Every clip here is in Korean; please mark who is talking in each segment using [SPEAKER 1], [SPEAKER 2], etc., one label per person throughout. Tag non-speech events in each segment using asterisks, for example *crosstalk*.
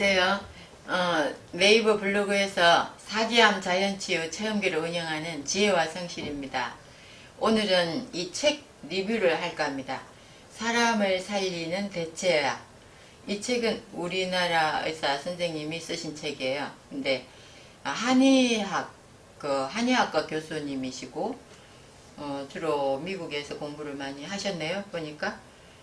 [SPEAKER 1] 안녕하세요. 어, 네이버 블로그에서 사기암 자연치유 체험기를 운영하는 지혜와 성실입니다. 오늘은 이 책 리뷰를 할까 합니다. 사람을 살리는 대체약. 이 책은 우리나라 의사 선생님이 쓰신 책이에요. 근데 한의학, 그 한의학과 교수님이시고 어, 주로 미국에서 공부를 많이 하셨네요. 보니까.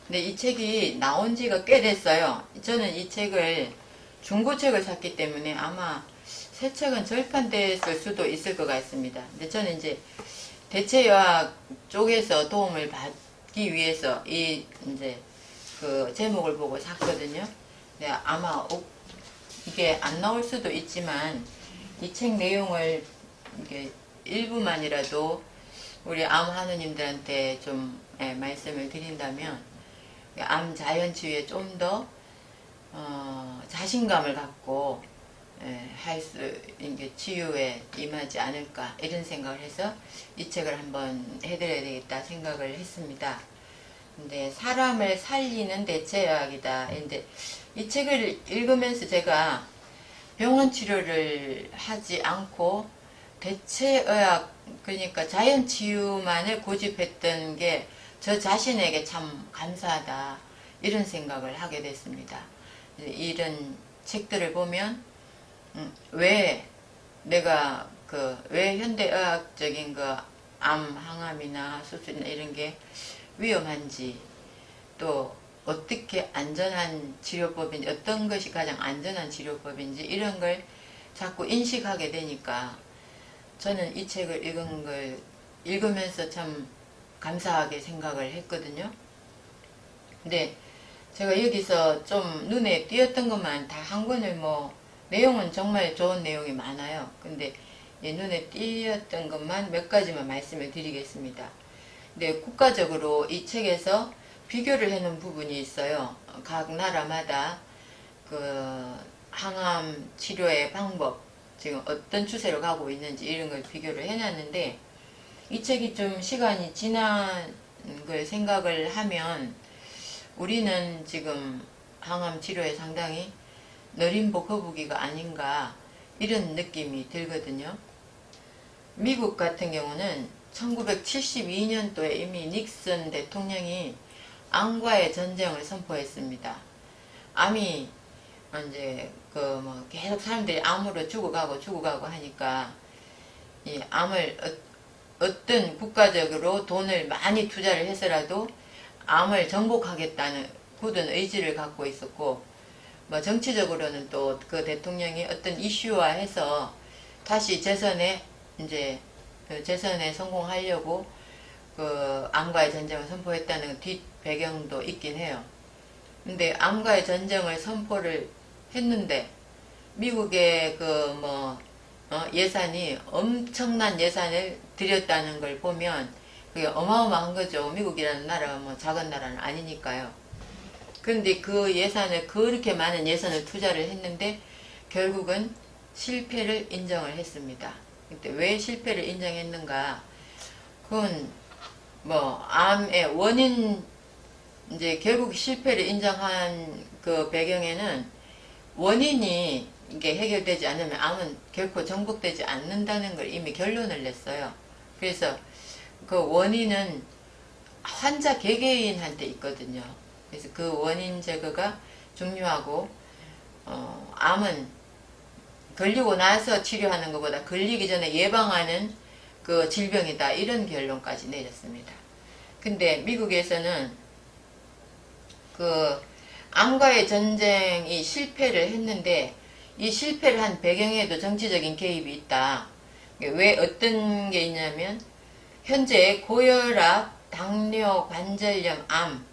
[SPEAKER 1] 근데 이 책이 나온 지가 꽤 됐어요. 저는 이 책을 중고책을 샀기 때문에 아마 새 책은 절판됐을 수도 있을 것 같습니다. 근데 저는 이제 대체의학 쪽에서 도움을 받기 위해서 이 이제 그 제목을 보고 샀거든요. 근데 아마 오- 이게 안 나올 수도 있지만 이 책 내용을 이게 일부만이라도 우리 암 하느님들한테 좀 예, 말씀을 드린다면 암 자연치유에 좀더 어, 자신감을 갖고 예, 할수 이게 치유에 임하지 않을까 이런 생각을 해서 이 책을 한번 해드려야 되겠다 생각을 했습니다. 근데 사람을 살리는 대체의학이다. 근데 이 책을 읽으면서 제가 병원 치료를 하지 않고 대체의학 그러니까 자연 치유만을 고집했던 게 저 자신에게 참 감사하다 이런 생각을 하게 됐습니다. 이런 책들을 보면 음, 왜 내가 그 왜 현대의학적인 그 암 항암이나 수술이나 이런 게 위험한지 또 어떻게 안전한 치료법인지 어떤 것이 가장 안전한 치료법인지 이런 걸 자꾸 인식하게 되니까 저는 이 책을 읽은 걸 읽으면서 참 감사하게 생각을 했거든요. 근데 제가 여기서 좀 눈에 띄었던 것만 다 한 권을 뭐 내용은 정말 좋은 내용이 많아요. 근데 이 눈에 띄었던 것만 몇 가지만 말씀을 드리겠습니다. 근데 국가적으로 이 책에서 비교를 해놓은 부분이 있어요. 각 나라마다 그 항암 치료의 방법, 지금 어떤 추세로 가고 있는지 이런 걸 비교를 해놨는데 이 책이 좀 시간이 지난 걸 생각을 하면 우리는 지금 항암 치료에 상당히 느림보 거북이가 아닌가 이런 느낌이 들거든요. 미국 같은 경우는 1972년도에 이미 닉슨 대통령이 암과의 전쟁을 선포했습니다. 암이 이제 그 뭐 계속 사람들이 암으로 죽어가고 죽어가고 하니까 이 암을 어, 어떤 국가적으로 돈을 많이 투자를 해서라도 암을 정복하겠다는 굳은 의지를 갖고 있었고 뭐 정치적으로는 또 그 대통령이 어떤 이슈화 해서 다시 재선에 이제 그 재선에 성공하려고 그 암과의 전쟁을 선포했다는 뒷 배경도 있긴 해요. 근데 암과의 전쟁을 선포를 했는데 미국의 그 뭐 예산이 엄청난 예산을 들였다는 걸 보면 그게 어마어마한 거죠. 미국이라는 나라가 뭐 작은 나라는 아니니까요. 그런데 그 예산을 그렇게 많은 예산을 투자를 했는데 결국은 실패를 인정을 했습니다. 근데 왜 실패를 인정했는가? 그건 뭐 암의 원인 이제 결국 실패를 인정한 그 배경에는 원인이 이게 해결되지 않으면 암은 결코 정복되지 않는다는 걸 이미 결론을 냈어요. 그래서 그 원인은 환자 개개인한테 있거든요. 그래서 그 원인 제거가 중요하고 어, 암은 걸리고 나서 치료하는 것보다 걸리기 전에 예방하는 그 질병이다 이런 결론까지 내렸습니다. 근데 미국에서는 그 암과의 전쟁이 실패를 했는데 이 실패를 한 배경에도 정치적인 개입이 있다. 왜 어떤 게 있냐면 현재 고혈압, 당뇨, 관절염, 암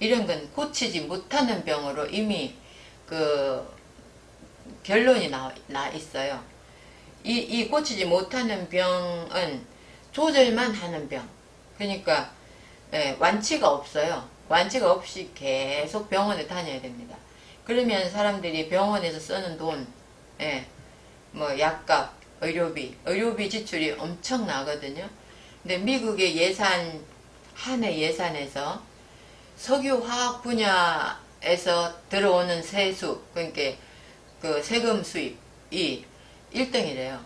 [SPEAKER 1] 이런 건 고치지 못하는 병으로 이미 그 결론이 나, 나 있어요. 이, 이 고치지 못하는 병은 조절만 하는 병. 그러니까 예, 완치가 없어요. 완치가 없이 계속 병원에 다녀야 됩니다. 그러면 사람들이 병원에서 쓰는 돈, 예, 뭐 약값, 의료비, 의료비 지출이 엄청 나거든요. 근데 미국의 예산, 한 해 예산에서 석유 화학 분야에서 들어오는 세수, 그러니까 그 세금 수입이 1등이래요.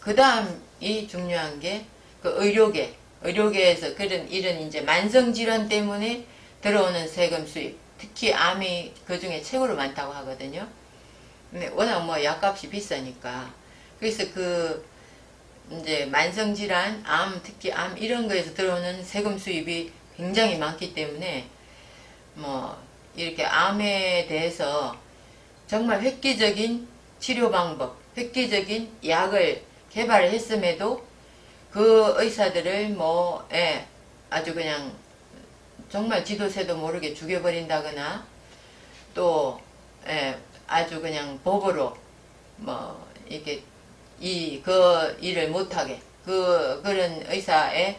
[SPEAKER 1] 그 다음이 중요한 게 그 의료계, 의료계에서 그런 이런 이제 만성 질환 때문에 들어오는 세금 수입, 특히 암이 그 중에 최고로 많다고 하거든요. 근데 워낙 뭐 약값이 비싸니까. 그래서 그 이제 만성질환, 암, 특히 암 이런 거에서 들어오는 세금 수입이 굉장히 많기 때문에 뭐 이렇게 암에 대해서 정말 획기적인 치료 방법, 획기적인 약을 개발을 했음에도 그 의사들을 뭐, 예, 아주 그냥 정말 지도새도 모르게 죽여버린다거나 또, 예, 아주 그냥 법으로 뭐, 이렇게 이, 그 일을 못하게, 그, 그런 의사의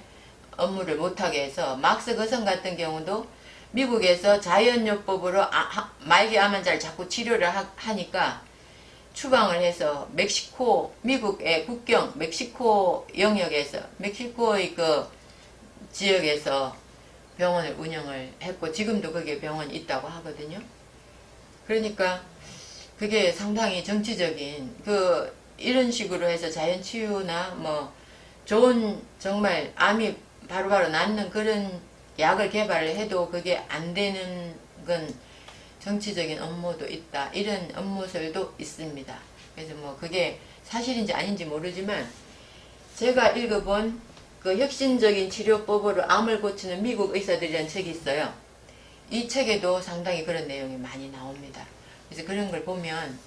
[SPEAKER 1] 업무를 못하게 해서 막스 거성 같은 경우도 미국에서 자연요법으로 아, 하- 말기 암 환자를 자꾸 치료를 하, 니까 추방을 해서 멕시코 미국의 국경 멕시코 영역에서 멕시코의 그 지역에서 병원을 운영을 했고 지금도 거기에 병원이 있다고 하거든요. 그러니까 그게 상당히 정치적인 그 이런 식으로 해서 자연 치유나 뭐 좋은 정말 암이 바로 바로 낫는 그런 약을 개발을 해도 그게 안 되는 건 정치적인 업무도 있다. 이런 업무들도 있습니다. 그래서 뭐 그게 사실인지 아닌지 모르지만 제가 읽어본 그 혁신적인 치료법으로 암을 고치는 미국 의사들이라는 책이 있어요. 이 책에도 상당히 그런 내용이 많이 나옵니다. 그래서 그런 걸 보면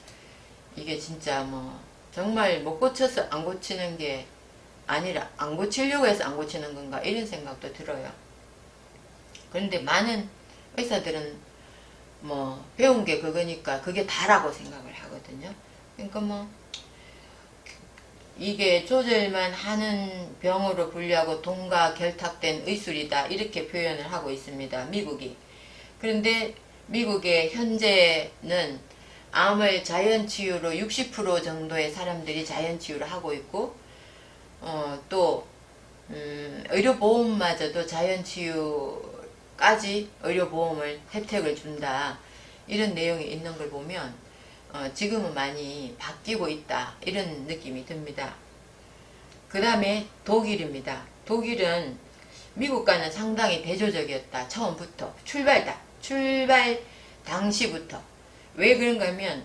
[SPEAKER 1] 이게 진짜 뭐 정말 못 고쳐서 안 고치는 게 아니라 안 고치려고 해서 안 고치는 건가 이런 생각도 들어요. 그런데 많은 의사들은 뭐 배운 게 그거니까 그게 다라고 생각을 하거든요. 그러니까 뭐 이게 조절만 하는 병으로 분류하고 돈과 결탁된 의술이다 이렇게 표현을 하고 있습니다. 미국이. 그런데 미국의 현재는 암을 자연치유로 60% 정도의 사람들이 자연치유를 하고 있고 어, 또 음, 의료보험마저도 자연치유까지 의료보험을 혜택을 준다 이런 내용이 있는 걸 보면 어, 지금은 많이 바뀌고 있다 이런 느낌이 듭니다. 그 다음에 독일입니다. 독일은 미국과는 상당히 대조적이었다. 처음부터 출발다. 출발 당시부터 왜 그런가 하면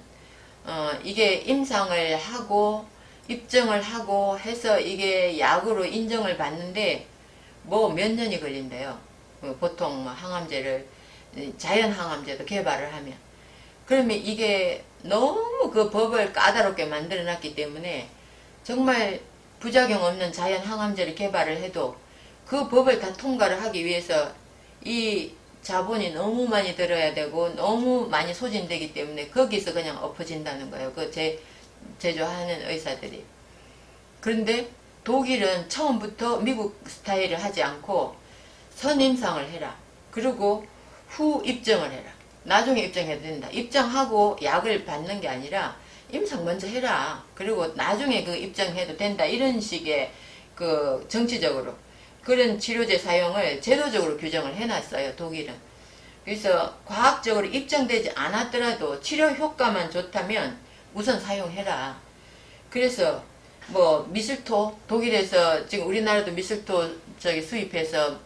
[SPEAKER 1] 어, 이게 임상을 하고 입증을 하고 해서 이게 약으로 인정을 받는데 뭐 몇 년이 걸린대요. 어, 보통 뭐 항암제를 자연 항암제도 개발을 하면 그러면 이게 너무 그 법을 까다롭게 만들어 놨기 때문에 정말 부작용 없는 자연 항암제를 개발을 해도 그 법을 다 통과를 하기 위해서 이 자본이 너무 많이 들어야 되고 너무 많이 소진되기 때문에 거기서 그냥 엎어진다는 거예요. 그 제, 제조하는 의사들이. 그런데 독일은 처음부터 미국 스타일을 하지 않고 선임상을 해라. 그리고 후 입증을 해라. 나중에 입증해도 된다. 입증하고 약을 받는 게 아니라 임상 먼저 해라. 그리고 나중에 그 입증해도 된다. 이런 식의 그 정치적으로 그런 치료제 사용을 제도적으로 규정을 해놨어요. 독일은. 그래서 과학적으로 입증되지 않았더라도 치료 효과만 좋다면 우선 사용해라. 그래서 뭐 미술토 독일에서 지금 우리나라도 미술토 저기 수입해서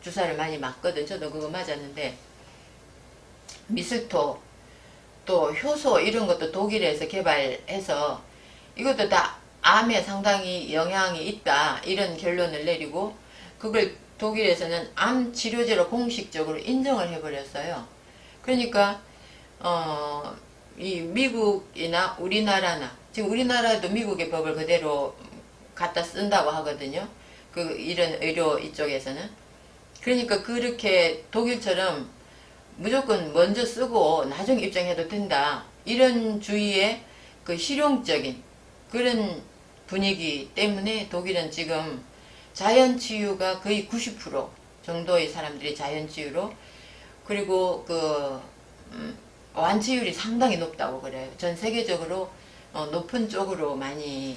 [SPEAKER 1] 주사를 많이 맞거든. 저도 그거 맞았는데 미술토 또 효소 이런 것도 독일에서 개발해서 이것도 다 암에 상당히 영향이 있다 이런 결론을 내리고 그걸 독일에서는 암 치료제로 공식적으로 인정을 해버렸어요. 그러니까 어, 이 미국이나 우리나라나 지금 우리나라도 미국의 법을 그대로 갖다 쓴다고 하거든요. 그 이런 의료 이쪽에서는 그러니까 그렇게 독일처럼 무조건 먼저 쓰고 나중에 입장해도 된다. 이런 주의의 그 실용적인 그런 분위기 때문에 독일은 지금 자연치유가 거의 90% 정도의 사람들이 자연치유로 그리고 그 음, 완치율이 상당히 높다고 그래요. 전 세계적으로 어, 높은 쪽으로 많이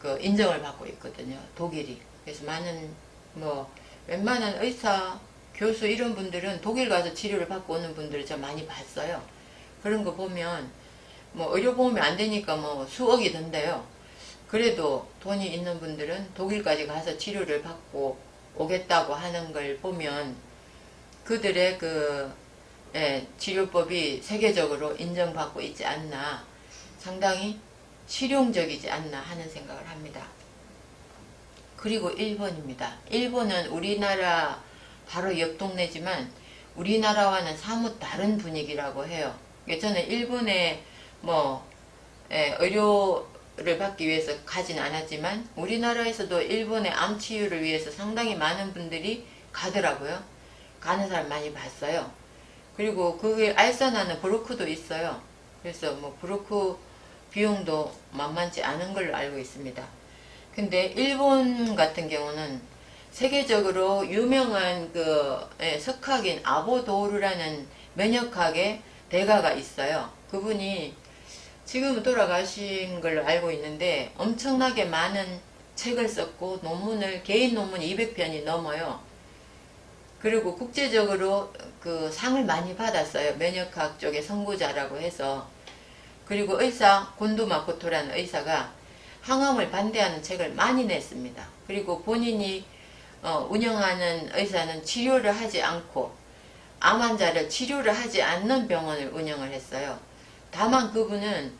[SPEAKER 1] 그 인정을 받고 있거든요. 독일이. 그래서 많은 뭐 웬만한 의사, 교수 이런 분들은 독일 가서 치료를 받고 오는 분들을 저 많이 봤어요. 그런 거 보면 뭐 의료보험이 안 되니까 뭐 수억이 든대요. 그래도 돈이 있는 분들은 독일까지 가서 치료를 받고 오겠다고 하는 걸 보면 그들의 그 예, 치료법이 세계적으로 인정받고 있지 않나 상당히 실용적이지 않나 하는 생각을 합니다. 그리고 일본입니다. 일본은 우리나라 바로 옆 동네지만 우리나라와는 사뭇 다른 분위기라고 해요. 그러니까 저는 일본에 뭐 예, 의료 를 받기 위해서 가진 않았지만 우리나라에서도 일본의 암 치유를 위해서 상당히 많은 분들이 가더라고요. 가는 사람 많이 봤어요. 그리고 그게 알선하는 브로커도 있어요. 그래서 뭐 브로커 비용도 만만치 않은 걸로 알고 있습니다. 근데 일본 같은 경우는 세계적으로 유명한 그 예, 석학인 아보도르라는 면역학의 대가가 있어요. 그분이 지금은 돌아가신 걸로 알고 있는데 엄청나게 많은 책을 썼고 논문을 개인 논문 200편이 넘어요. 그리고 국제적으로 그 상을 많이 받았어요. 면역학 쪽의 선구자라고 해서. 그리고 의사 곤도 마코토라는 의사가 항암을 반대하는 책을 많이 냈습니다. 그리고 본인이 어, 운영하는 의사는 치료를 하지 않고 암 환자를 치료를 하지 않는 병원을 운영을 했어요. 다만 그분은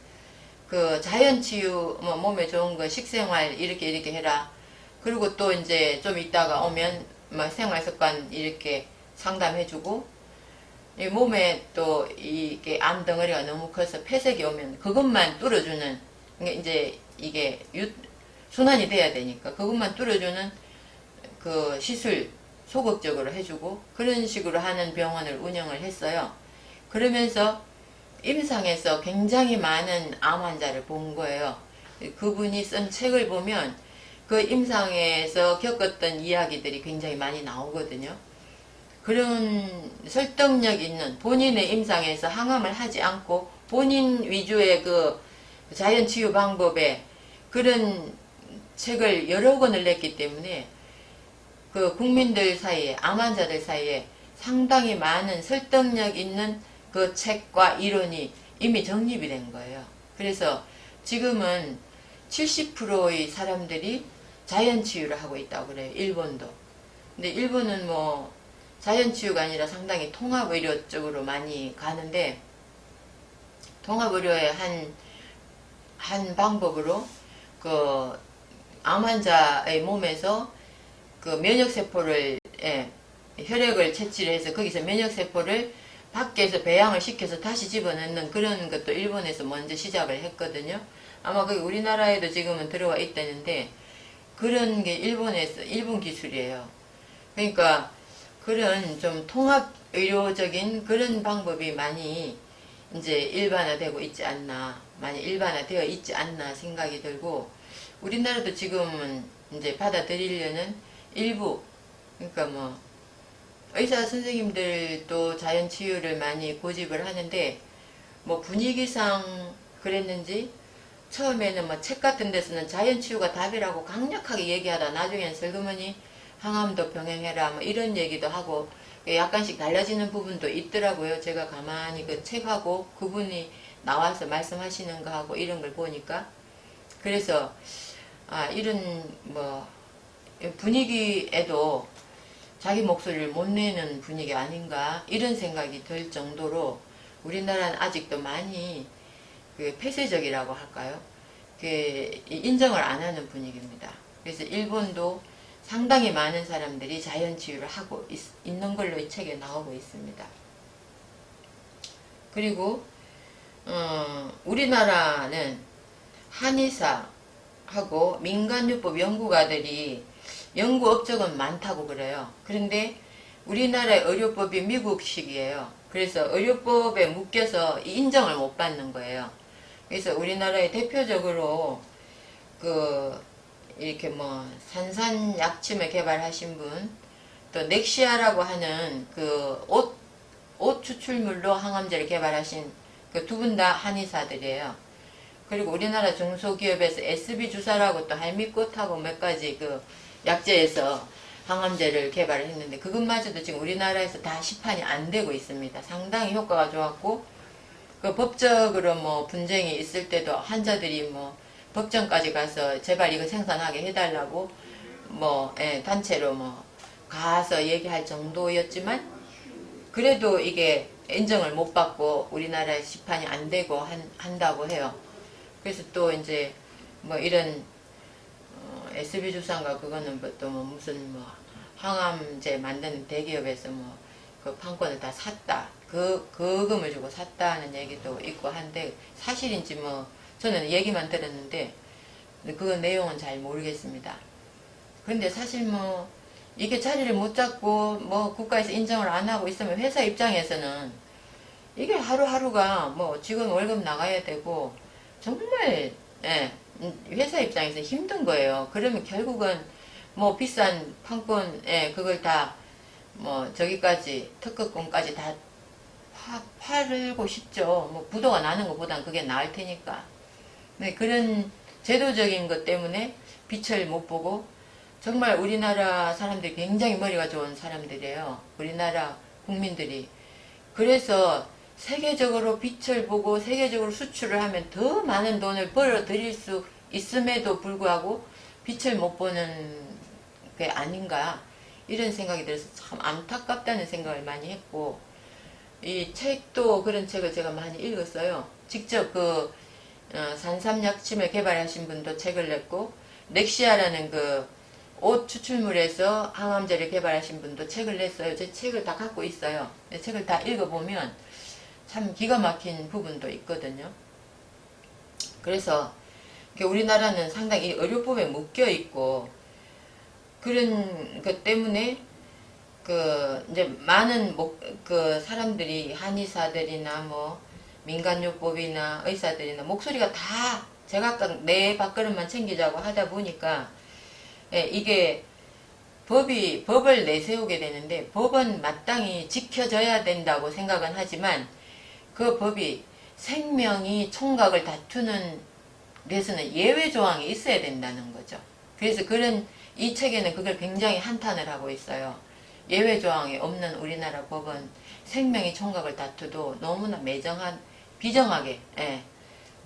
[SPEAKER 1] 그 자연치유 뭐 몸에 좋은 거 식생활 이렇게 이렇게 해라. 그리고 또 이제 좀 있다가 오면 뭐 생활습관 이렇게 상담해주고 이 몸에 또 이게 암 덩어리가 너무 커서 폐색이 오면 그것만 뚫어주는 이제 이게 유, 순환이 돼야 되니까 그것만 뚫어주는 그 시술 소극적으로 해주고 그런 식으로 하는 병원을 운영을 했어요. 그러면서 임상에서 굉장히 많은 암 환자를 본 거예요. 그분이 쓴 책을 보면 그 임상에서 겪었던 이야기들이 굉장히 많이 나오거든요. 그런 설득력 있는 본인의 임상에서 항암을 하지 않고 본인 위주의 그 자연 치유 방법에 그런 책을 여러 권을 냈기 때문에 그 국민들 사이에 암 환자들 사이에 상당히 많은 설득력 있는 그 책과 이론이 이미 정립이 된 거예요. 그래서 지금은 70%의 사람들이 자연 치유를 하고 있다고 그래요. 일본도. 근데 일본은 뭐 자연 치유가 아니라 상당히 통합 의료 쪽으로 많이 가는데 통합 의료의 한, 한 방법으로 그 암 환자의 몸에서 그 면역세포를, 예, 혈액을 채취를 해서 거기서 면역세포를 밖에서 배양을 시켜서 다시 집어넣는 그런 것도 일본에서 먼저 시작을 했거든요. 아마 그게 우리나라에도 지금은 들어와 있다는데 그런 게 일본에서 일본 기술이에요. 그러니까 그런 좀 통합 의료적인 그런 방법이 많이 이제 일반화되고 있지 않나, 많이 일반화되어 있지 않나 생각이 들고 우리나라도 지금은 이제 받아들이려는 일부 그러니까 뭐 의사 선생님들도 자연 치유를 많이 고집을 하는데 뭐 분위기상 그랬는지 처음에는 뭐 책 같은 데서는 자연 치유가 답이라고 강력하게 얘기하다 나중엔 슬그머니 항암도 병행해라 뭐 이런 얘기도 하고 약간씩 달라지는 부분도 있더라고요. 제가 가만히 그 책하고 그분이 나와서 말씀하시는 거하고 이런 걸 보니까 그래서 아 이런 뭐 분위기에도 자기 목소리를 못 내는 분위기 아닌가 이런 생각이 들 정도로 우리나라는 아직도 많이 그 폐쇄적이라고 할까요? 그 인정을 안 하는 분위기입니다. 그래서 일본도 상당히 많은 사람들이 자연 치유를 하고 있, 있는 걸로 이 책에 나오고 있습니다. 그리고 어, 우리나라는 한의사하고 민간요법 연구가들이 연구 업적은 많다고 그래요. 그런데 우리나라의 의료법이 미국식이에요. 그래서 의료법에 묶여서 인정을 못 받는 거예요. 그래서 우리나라의 대표적으로 그 이렇게 뭐 산산 약침을 개발하신 분, 또 넥시아라고 하는 그 옷 옷 추출물로 항암제를 개발하신 그 두 분 다 한의사들이에요. 그리고 우리나라 중소기업에서 SB 주사라고 또 할미꽃하고 몇 가지 그 약재에서 항암제를 개발을 했는데 그것마저도 지금 우리나라에서 다 시판이 안 되고 있습니다. 상당히 효과가 좋았고 그 법적으로 뭐 분쟁이 있을 때도 환자들이 뭐 법정까지 가서 제발 이거 생산하게 해달라고 뭐 예, 단체로 뭐 가서 얘기할 정도였지만 그래도 이게 인정을 못 받고 우리나라에 시판이 안 되고 한, 한다고 해요. 그래서 또 이제 뭐 이런 어, SB 주사인가 그거는 뭐 또 뭐 무슨 뭐 항암제 만드는 대기업에서 뭐 그 판권을 다 샀다. 그 그금을 주고 샀다는 얘기도 있고 한데 사실인지 뭐 저는 얘기만 들었는데 그 내용은 잘 모르겠습니다. 그런데 사실 뭐 이게 자리를 못 잡고 뭐 국가에서 인정을 안 하고 있으면 회사 입장에서는 이게 하루하루가 뭐 직원 월급 나가야 되고 정말 예, 음, 회사 입장에서 힘든 거예요. 그러면 결국은 뭐 비싼 판권 예, 그걸 다 뭐 저기까지 특허권까지 다 파, 팔고 싶죠. 뭐 부도가 나는 것보단 그게 나을 테니까. 네, 그런 제도적인 것 때문에 빛을 못 보고 정말 우리나라 사람들이 굉장히 머리가 좋은 사람들이에요. 우리나라 국민들이. 그래서 세계적으로 빛을 보고 세계적으로 수출을 하면 더 많은 돈을 벌어들일 수 있음에도 불구하고 빛을 못 보는 게 아닌가 이런 생각이 들어서 참 안타깝다는 생각을 많이 했고 이 책도 그런 책을 제가 많이 읽었어요. 직접 그 어, 산삼약침을 개발하신 분도 책을 냈고 렉시아라는 그 옷 추출물에서 항암제를 개발하신 분도 책을 냈어요. 제 책을 다 갖고 있어요. 책을 다 읽어보면 참 기가 막힌 부분도 있거든요. 그래서 우리나라는 상당히 의료법에 묶여 있고 그런 것 때문에 그 이제 많은 목, 그 사람들이 한의사들이나 뭐 민간요법이나 의사들이나 목소리가 다 제각각 내 밥그릇만 챙기자고 하다 보니까 예, 이게 법이 법을 내세우게 되는데 법은 마땅히 지켜져야 된다고 생각은 하지만 그 법이 생명이 총각을 다투는 데서는 예외 조항이 있어야 된다는 거죠. 그래서 그런 이 책에는 그걸 굉장히 한탄을 하고 있어요. 예외 조항이 없는 우리나라 법은 생명이 총각을 다투도 너무나 매정한 비정하게 예,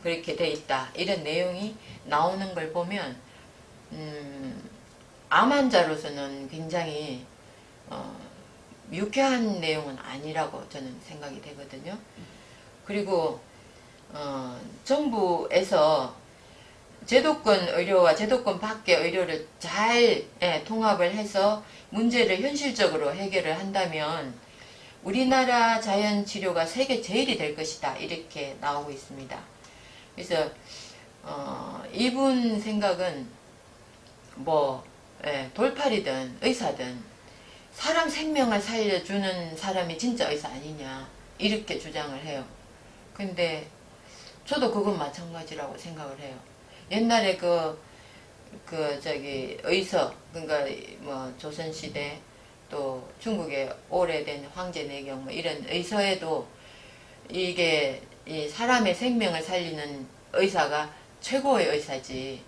[SPEAKER 1] 그렇게 돼 있다. 이런 내용이 나오는 걸 보면 음, 암 환자로서는 굉장히 어, 유쾌한 내용은 아니라고 저는 생각이 되거든요. 그리고 어, 정부에서 제도권 의료와 제도권 밖의 의료를 잘 예, 통합을 해서 문제를 현실적으로 해결을 한다면 우리나라 자연 치료가 세계 제일이 될 것이다 이렇게 나오고 있습니다. 그래서 어, 이분 생각은 뭐 예, 돌팔이든 의사든 사람 생명을 살려주는 사람이 진짜 의사 아니냐 이렇게 주장을 해요. 근데 저도 그건 마찬가지라고 생각을 해요. 옛날에 그, 그, 저기, 의서, 그러니까 뭐 조선시대 또 중국의 오래된 황제 내경 뭐 이런 의서에도 이게 이 사람의 생명을 살리는 의사가 최고의 의사지.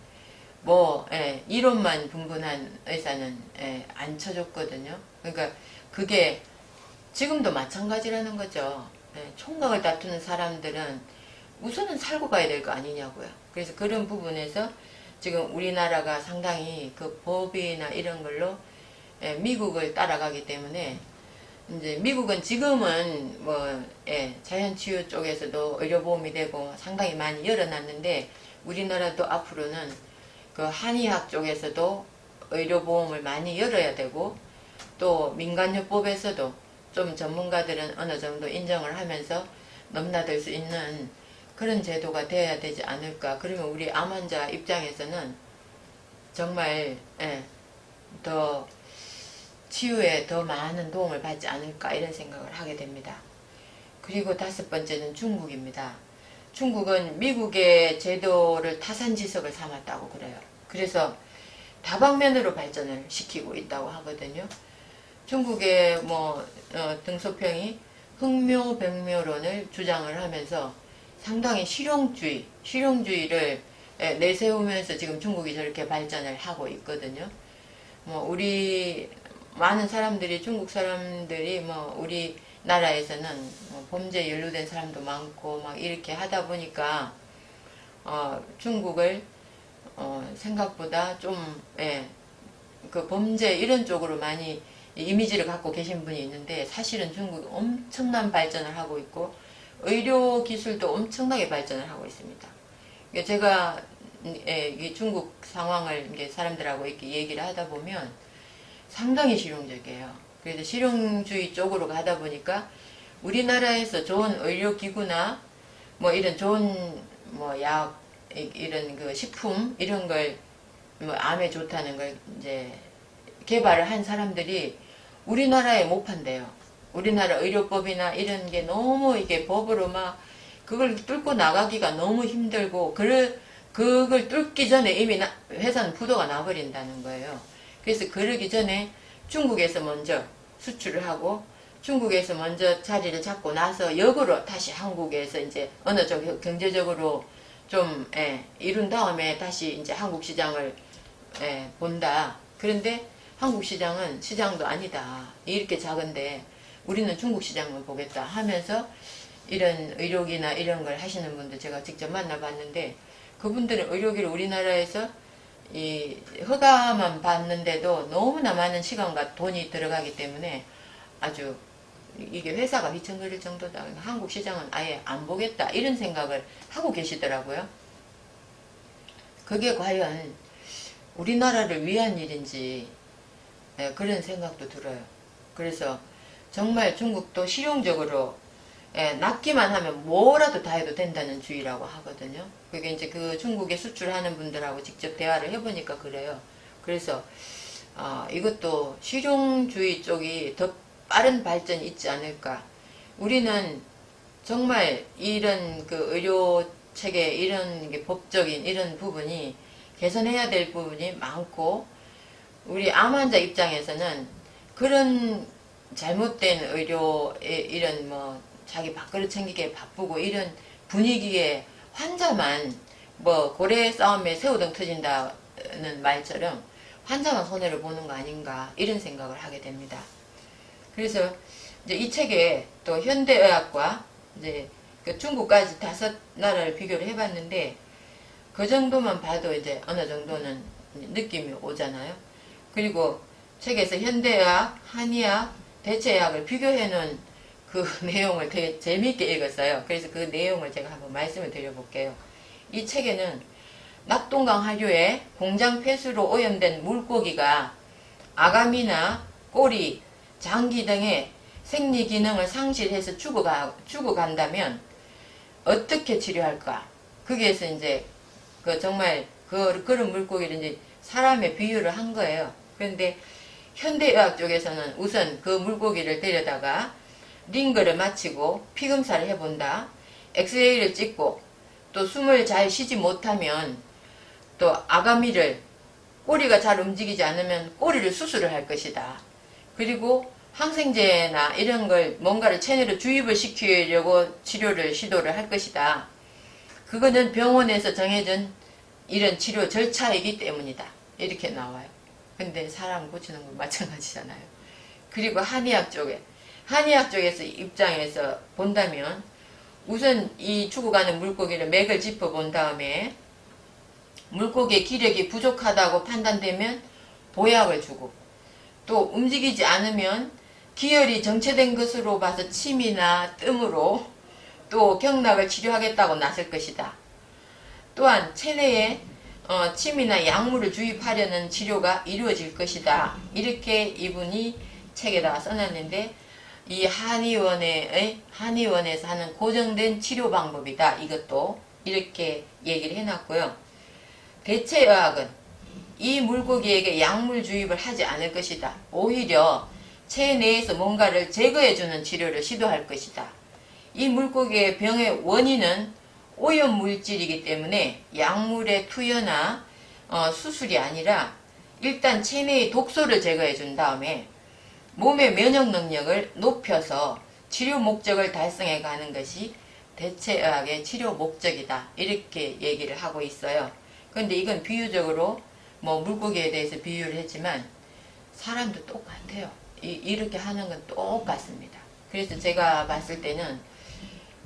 [SPEAKER 1] 뭐, 예, 이론만 분분한 의사는 예, 안 쳐줬거든요. 그러니까 그게 지금도 마찬가지라는 거죠. 예, 총각을 다투는 사람들은 우선은 살고 가야 될 거 아니냐고요. 그래서 그런 부분에서 지금 우리나라가 상당히 그 법이나 이런 걸로 예, 미국을 따라가기 때문에 이제 미국은 지금은 뭐 예, 자연치유 쪽에서도 의료보험이 되고 상당히 많이 열어놨는데 우리나라도 앞으로는 그 한의학 쪽에서도 의료보험을 많이 열어야 되고 또 민간요법에서도 좀 전문가들은 어느 정도 인정을 하면서 넘나들 수 있는 그런 제도가 돼야 되지 않을까. 그러면 우리 암 환자 입장에서는 정말 예, 더 치유에 더 많은 도움을 받지 않을까 이런 생각을 하게 됩니다. 그리고 다섯 번째는 중국입니다. 중국은 미국의 제도를 타산지석을 삼았다고 그래요. 그래서 다방면으로 발전을 시키고 있다고 하거든요. 중국의 뭐 어, 등소평이 흑묘백묘론을 주장을 하면서 상당히 실용주의, 실용주의를 에, 내세우면서 지금 중국이 저렇게 발전을 하고 있거든요. 뭐 우리 많은 사람들이 중국 사람들이 뭐 우리 나라에서는 뭐 범죄에 연루된 사람도 많고 막 이렇게 하다 보니까 어, 중국을 어, 생각보다 좀 예, 그 범죄 이런 쪽으로 많이 이미지를 갖고 계신 분이 있는데 사실은 중국이 엄청난 발전을 하고 있고 의료 기술도 엄청나게 발전을 하고 있습니다. 이게 제가 예, 이 중국 상황을 사람들하고 이렇게 얘기를 하다 보면 상당히 실용적이에요. 그래서 실용주의 쪽으로 가다 보니까 우리나라에서 좋은 의료기구나 뭐 이런 좋은 뭐 약 이런 그 식품 이런 걸 뭐 암에 좋다는 걸 이제 개발을 한 사람들이 우리나라에 못 판대요. 우리나라 의료법이나 이런 게 너무 이게 법으로 막 그걸 뚫고 나가기가 너무 힘들고 그걸 그걸 뚫기 전에 이미 나- 회사는 부도가 나버린다는 거예요. 그래서 그러기 전에 중국에서 먼저 수출을 하고 중국에서 먼저 자리를 잡고 나서 역으로 다시 한국에서 이제 어느 쪽 경제적으로 좀 예, 이룬 다음에 다시 이제 한국 시장을 예, 본다. 그런데 한국 시장은 시장도 아니다. 이렇게 작은데 우리는 중국 시장만 보겠다 하면서 이런 의료기나 이런 걸 하시는 분들 제가 직접 만나봤는데 그분들은 의료기를 우리나라에서 이 허가만 받는데도 너무나 많은 시간과 돈이 들어가기 때문에 아주 이게 회사가 휘청거릴 정도다. 한국 시장은 아예 안 보겠다. 이런 생각을 하고 계시더라고요. 그게 과연 우리나라를 위한 일인지 예, 그런 생각도 들어요. 그래서 정말 중국도 실용적으로 예, 낫기만 하면 뭐라도 다 해도 된다는 주의라고 하거든요. 그게 이제 그 중국에 수출하는 분들하고 직접 대화를 해보니까 그래요. 그래서 어, 이것도 실용주의 쪽이 더 빠른 발전이 있지 않을까. 우리는 정말 이런 그 의료 체계 이런 게 법적인 이런 부분이 개선해야 될 부분이 많고 우리 암 환자 입장에서는 그런 잘못된 의료의 이런 뭐 자기 밥그릇 챙기기에 바쁘고 이런 분위기에 환자만 뭐 고래 싸움에 새우등 터진다는 말처럼 환자만 손해를 보는 거 아닌가 이런 생각을 하게 됩니다. 그래서 이제 이 책에 또 현대의학과 이제 그 중국까지 다섯 나라를 비교를 해봤는데 그 정도만 봐도 이제 어느 정도는 느낌이 오잖아요. 그리고 책에서 현대의학, 한의학, 대체의학을 비교해 놓은 그 *laughs* 내용을 되게 재미있게 읽었어요. 그래서 그 내용을 제가 한번 말씀을 드려볼게요. 이 책에는 낙동강 하류에 공장 폐수로 오염된 물고기가 아가미나 꼬리, 장기 등의 생리 기능을 상실해서 죽어가, 죽어간다면 어떻게 치료할까? 거기에서 이제 그 정말 그, 그런 물고기를 이제 사람의 비유를 한 거예요. 그런데 현대의학 쪽에서는 우선 그 물고기를 데려다가 링거를 마치고 피검사를 해본다. 엑스레이를 찍고 또 숨을 잘 쉬지 못하면 또 아가미를 꼬리가 잘 움직이지 않으면 꼬리를 수술을 할 것이다. 그리고 항생제나 이런 걸 뭔가를 체내로 주입을 시키려고 치료를 시도를 할 것이다. 그거는 병원에서 정해진 이런 치료 절차이기 때문이다. 이렇게 나와요. 근데 사람 고치는 건 마찬가지잖아요. 그리고 한의학 쪽에 한의학 쪽에서 입장에서 본다면 우선 이 죽어가는 물고기를 맥을 짚어 본 다음에 물고기의 기력이 부족하다고 판단되면 보약을 주고 또 움직이지 않으면 기혈이 정체된 것으로 봐서 침이나 뜸으로 또 경락을 치료하겠다고 나설 것이다. 또한 체내에 어, 침이나 약물을 주입하려는 치료가 이루어질 것이다. 이렇게 이분이 책에다가 써놨는데 이 한의원의 한의원에서 하는 고정된 치료 방법이다. 이것도 이렇게 얘기를 해놨고요. 대체의학은 이 물고기에게 약물 주입을 하지 않을 것이다. 오히려 체내에서 뭔가를 제거해주는 치료를 시도할 것이다. 이 물고기의 병의 원인은 오염 물질이기 때문에 약물의 투여나 어, 수술이 아니라 일단 체내의 독소를 제거해 준 다음에 몸의 면역 능력을 높여서 치료 목적을 달성해 가는 것이 대체의학의 치료 목적이다. 이렇게 얘기를 하고 있어요. 그런데 이건 비유적으로 뭐 물고기에 대해서 비유를 했지만 사람도 똑같아요. 이, 이렇게 하는 건 똑같습니다. 그래서 제가 봤을 때는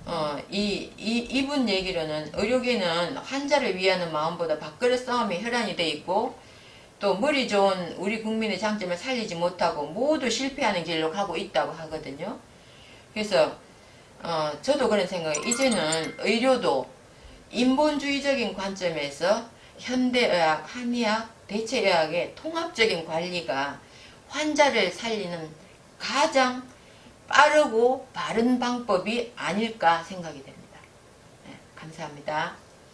[SPEAKER 1] 어, 이, 이, 이분 얘기로는 의료계는 환자를 위하는 마음보다 밥그릇 싸움에 혈안이 돼 있고 또 머리 좋은 우리 국민의 장점을 살리지 못하고 모두 실패하는 길로 가고 있다고 하거든요. 그래서 어, 저도 그런 생각에 이제는 의료도 인본주의적인 관점에서 현대의학, 한의학, 대체의학의 통합적인 관리가 환자를 살리는 가장 빠르고 바른 방법이 아닐까 생각이 됩니다. 네, 감사합니다.